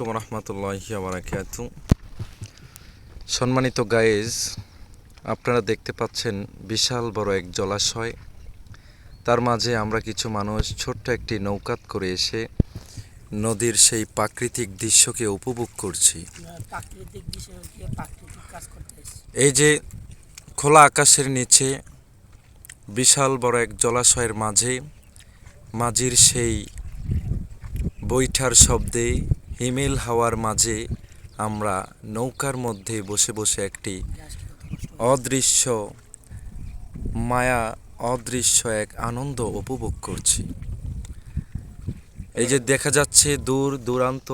রহমতুল্লাহি বারাকাত সম্মানিত গায়েজ আপনারা দেখতে পাচ্ছেন বিশাল বড় এক জলাশয়। তার মাঝে আমরা কিছু মানুষ ছোট্ট একটি নৌকাত করে এসে নদীর সেই প্রাকৃতিক দৃশ্যকে উপভোগ করছি। এই যে খোলা আকাশের নিচে বিশাল বড় এক জলাশয়ের মাঝে মাঝির সেই বৈঠার শব্দে হিমেল হাওয়ার মাঝে আমরা নৌকার মধ্যে বসে বসে একটি অদৃশ্য মায়া, অদৃশ্য এক আনন্দ উপভোগ করছি। এই যে দেখা যাচ্ছে দূর দূরান্ত,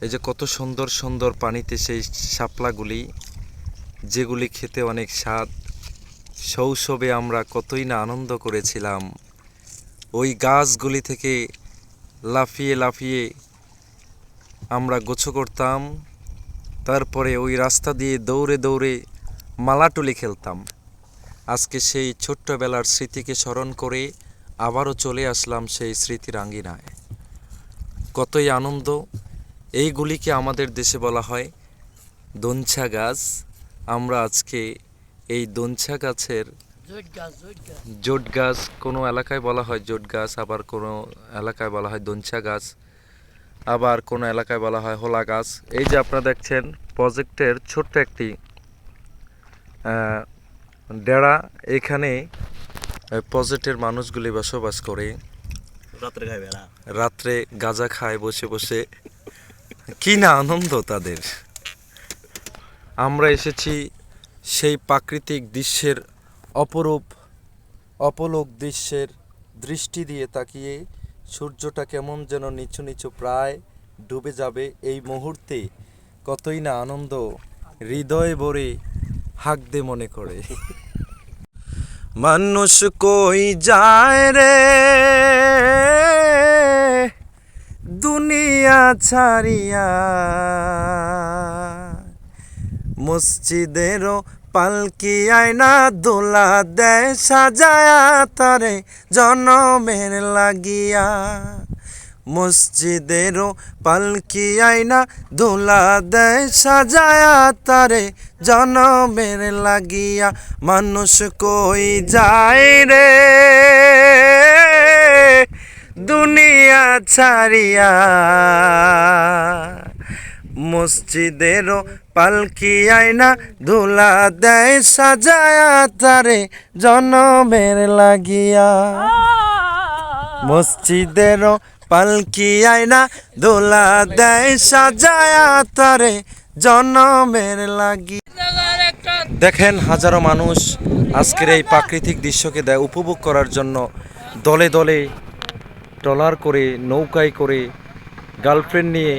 এই যে কত সুন্দর সুন্দর পানিতে সেই শাপলাগুলি, যেগুলি খেতে অনেক স্বাদ, শৈশবে আমরা কতই না আনন্দ করেছিলাম। ওই গাছগুলি থেকে লাফিয়ে লাফিয়ে আমরা গোছো করতাম, তারপরে ওই রাস্তা দিয়ে দৌড়ে দৌড়ে মালাটুলি খেলতাম। আজকে সেই ছোট্টবেলার স্মৃতিকে স্মরণ করে আবারও চলে আসলাম সেই স্মৃতির আঙ্গিনায় কতই আনন্দ, এইগুলিকে আমাদের দেশে বলা হয় দনছা গাছ। আমরা আজকে এই দনছা গাছের জৈট গাছ কোনো এলাকায় বলা হয় জোট গাছ, আবার কোনো এলাকায় বলা হয় দনছা গাছ। আবার কোনো এলাকায় বলা হয় হোলা গাছ। এই যে আপনারা দেখছেন প্রজেক্টের ছোট্ট একটি ডেরা। এখানে প্রজেক্টের মানুষগুলি বসবাস করে। রাত্রে না। রাত্রে গাঁজা খায় বসে বসে। কি না আনন্দ তাদের। আমরা এসেছি সেই প্রাকৃতিক দৃশ্যের অপরূপ অপলোক দৃশ্যের দৃষ্টি দিয়ে তাকিয়ে সূর্যটা কেমন যেন নিচু নিচু প্রায় ডুবে যাবে। এই মুহূর্তে কতই না আনন্দ, হৃদয় ভরে হাক দে মনে করে। মানুষ কই যায় রে? দুনিয়া ছাড়িয়া। মসজিদেরও পালকি আয়না দোলা দেয় সাজায়া তারে জনমের লাগিয়া। মসজিদেরও পালকি আয়না দোলা দেয় সাজায়া তারে জনমের লাগিয়া। মানুষ কই যায় রে? দুনিয়া ছাড়িয়া। মসজিদেরও পালকি আয়না ধুলা দেয়, সাজায়া তারে জনমের লাগিয়া। মসজিদেরও পালকি আয়না দোলা দেয়, সাজায়া তারে জনমের লাগি দেখেন হাজারো মানুষ আজকের এই প্রাকৃতিক দৃশ্যকে দেয়, উপভোগ করার জন্য দলে দলে ট্রলার করে, নৌকায় করে গার্লফ্রেন্ড নিয়ে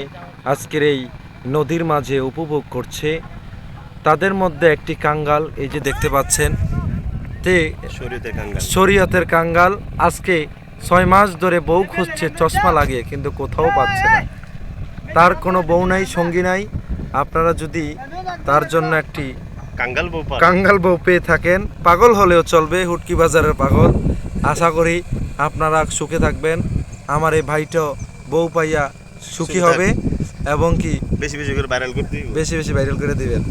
আজকের এই নদীর মাঝে উপভোগ করছে। তাদের মধ্যে একটি কাঙ্গাল এই যে দেখতে পাচ্ছেন। তে কাঙ্গাল। শরীয়তের কাঙ্গাল। আজকে ছয় মাস ধরে বউ খুঁজছে চশমা লাগিয়ে কিন্তু কোথাও পাচ্ছে না। তার কোনো বউ নাই সঙ্গী নাই। আপনারা যদি তার জন্য একটি কাঙ্গাল বউ কাঙ্গাল বউ পেয়ে থাকেন পাগল হলেও চলবে হুটকি বাজারের পাগল। আশা করি আপনারা সুখে থাকবেন। আমার এই ভাইটা বউ পাইয়া সুখী হবে। এবং কি? বেশি বেশি করে ভাইরাল করে দিবেন বেশি বেশি ভাইরাল করে দিবেন।